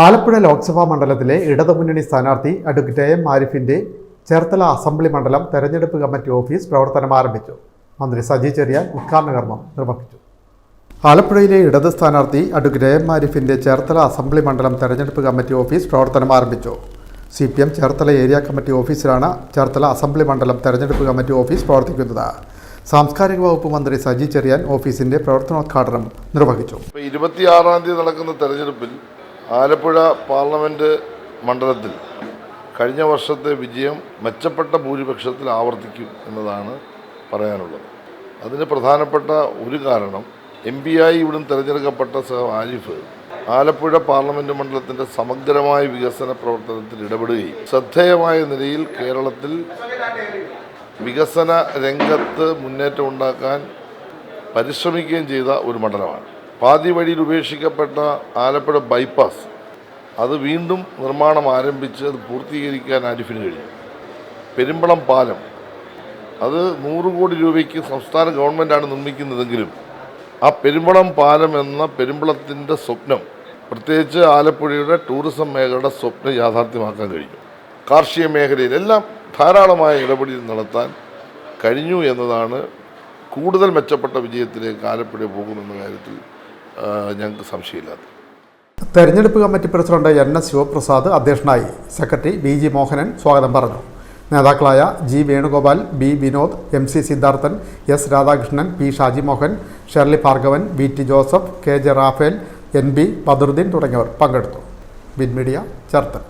ആലപ്പുഴ ലോക്സഭാ മണ്ഡലത്തിലെ ഇടതുമുന്നണി സ്ഥാനാർത്ഥി അഡ്വക്കേറ്റ് എം ആരിഫിന്റെ ചേർത്തല അസംബ്ലി മണ്ഡലം തെരഞ്ഞെടുപ്പ് കമ്മിറ്റി ഓഫീസ് പ്രവർത്തനം ആരംഭിച്ചു. മന്ത്രി സജി ചെറിയാൻ ഉദ്ഘാടന കർമ്മം നിർവഹിച്ചു. ആലപ്പുഴയിലെ ഇടത് സ്ഥാനാർത്ഥി അഡ്വക്കേറ്റ് എം ആരിഫിന്റെ ചേർത്തല അസംബ്ലി മണ്ഡലം തെരഞ്ഞെടുപ്പ് കമ്മിറ്റി ഓഫീസ് പ്രവർത്തനം ആരംഭിച്ചു. C P M Cherthala area committee ഓഫീസിലാണ് ചേർത്തല അസംബ്ലി മണ്ഡലം തെരഞ്ഞെടുപ്പ് കമ്മിറ്റി ഓഫീസ് പ്രവർത്തിക്കുന്നത്. സാംസ്കാരിക വകുപ്പ് മന്ത്രി സജി ചെറിയാൻ ഓഫീസിന്റെ പ്രവർത്തനോദ്ഘാടനം നിർവഹിച്ചു. ഇരുപത്തിയാറാം തീയതി നടക്കുന്ന തെരഞ്ഞെടുപ്പിൽ ആലപ്പുഴ പാർലമെന്റ് മണ്ഡലത്തിൽ കഴിഞ്ഞ വർഷത്തെ വിജയം മെച്ചപ്പെട്ട ഭൂരിപക്ഷത്തിൽ ആവർത്തിക്കും എന്നതാണ് പറയാനുള്ളത്. അതിന് പ്രധാനപ്പെട്ട ഒരു കാരണം എം പി ആയി ഇവിടെ തിരഞ്ഞെടുക്കപ്പെട്ട സഹ ആരിഫ് ആലപ്പുഴ പാർലമെന്റ് മണ്ഡലത്തിന്റെ സമഗ്രമായ വികസന പ്രവർത്തനത്തിൽ ഇടപെടുകയും ശ്രദ്ധേയമായ നിലയിൽ കേരളത്തിൽ വികസന രംഗത്ത് മുന്നേറ്റം ഉണ്ടാക്കാൻ പരിശ്രമിക്കുകയും ചെയ്ത ഒരു മണ്ഡലമാണ്. പാതി വഴിയിൽ ഉപേക്ഷിക്കപ്പെട്ട ആലപ്പുഴ ബൈപ്പാസ് അത് വീണ്ടും നിർമ്മാണം ആരംഭിച്ച് അത് പൂർത്തീകരിക്കാൻ ആരിഫിന് കഴിഞ്ഞു. പെരുമ്പളം പാലം അത് നൂറ് കോടി രൂപയ്ക്ക് സംസ്ഥാന ഗവൺമെന്റാണ് നിർമ്മിക്കുന്നതെങ്കിലും ആ പെരുമ്പളം പാലം എന്ന പെരുമ്പളത്തിന്റെ സ്വപ്നം പ്രത്യേകിച്ച് ആലപ്പുഴയുടെ ടൂറിസം മേഖലയുടെ സ്വപ്നം യാഥാർത്ഥ്യമാക്കാൻ കഴിഞ്ഞു. കാർഷിക മേഖലയിലെല്ലാം ധാരാളമായ ഇടപെടൽ നടത്താൻ കഴിഞ്ഞു എന്നതാണ് കൂടുതൽ മെച്ചപ്പെട്ട വിജയത്തിലേക്ക് ആലപ്പുഴ പോകുമെന്ന കാര്യത്തിൽ ഞങ്ങൾക്ക് സംശയമില്ലാത്ത. തെരഞ്ഞെടുപ്പ് committee president N S Sivaprasad അധ്യക്ഷനായി സെക്രട്ടറി ബി ജി മോഹനൻ സ്വാഗതം പറഞ്ഞു. നേതാക്കളായ G Venugopal B Vinod M C Siddharthan S Radhakrishnan P Shaji Mohan Shirley Bhargavan V T Joseph K J Raphael N B Badaruddin തുടങ്ങിയവർ പങ്കെടുത്തു. Bin media ചേർത്തൽ